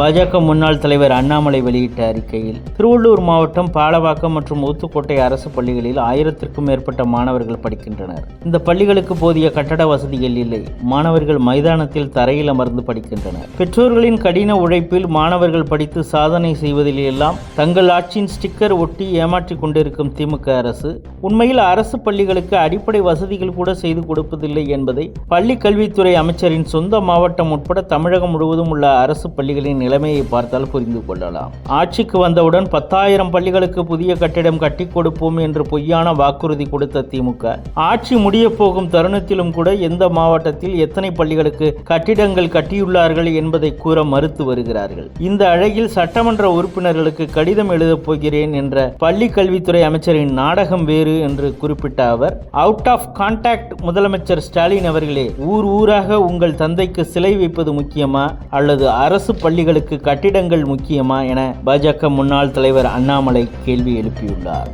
பாஜக முன்னாள் தலைவர் அண்ணாமலை வெளியிட்ட அறிக்கையில் திருவள்ளூர் மாவட்டம் பாலவாக்கம் மற்றும் ஊத்துக்கோட்டை அரசு பள்ளிகளில் ஆயிரத்திற்கும் மேற்பட்ட மாணவர்கள் படிக்கின்றனர். இந்த பள்ளிகளுக்கு போதிய கட்டட வசதிகள் இல்லை. மாணவர்கள் மைதானத்தில் தரையில் அமர்ந்து படிக்கின்றனர். பெற்றோர்களின் கடின உழைப்பில் மாணவர்கள் படித்து சாதனை செய்வதில் எல்லாம் தங்கள் ஆட்சியின் ஸ்டிக்கர் ஒட்டி ஏமாற்றிக் கொண்டிருக்கும் திமுக அரசு உண்மையில் அரசு பள்ளிகளுக்கு அடிப்படை வசதிகள் கூட செய்து கொடுப்பதில்லை என்பதை பள்ளி கல்வித்துறை அமைச்சரின் சொந்த மாவட்டம் உட்பட தமிழகம் முழுவதும் உள்ள அரசு பள்ளிகளின் நிலைமையை பார்த்தால் புரிந்து கொள்ளலாம். ஆட்சிக்கு வந்தவுடன் பத்தாயிரம் பள்ளிகளுக்கு புதிய கட்டிடம் கட்டி கொடுப்போம் என்று பொய்யான வாக்குறுதி கொடுத்த திமுக. ஆட்சி முடிய போகும் தருணத்திலும் கூட எந்த மாவட்டத்தில் எத்தனை பள்ளிகளுக்கு கட்டிடங்கள் கட்டியுள்ளார்கள் என்பதை கூற மறுத்து வருகிறார்கள். இந்த அழகில் சட்டமன்ற உறுப்பினர்களுக்கு கடிதம் எழுதப் போகிறேன் என்ற பள்ளி கல்வித்துறை அமைச்சரின் நாடகம் வேறு என்று குறிப்பிட்ட அவர் அவுட் ஆஃப் கான்டாக்ட் முதலமைச்சர் ஸ்டாலின் அவர்களே ஊர் ஊராக உங்கள் தந்தைக்கு சிலை வைப்பது முக்கியமா? அல்லது அரசு பள்ளிகளுக்கு கட்டிடங்கள் முக்கியமா? என பாஜக முன்னாள் தலைவர் அண்ணாமலை கேள்வி எழுப்பியுள்ளார்.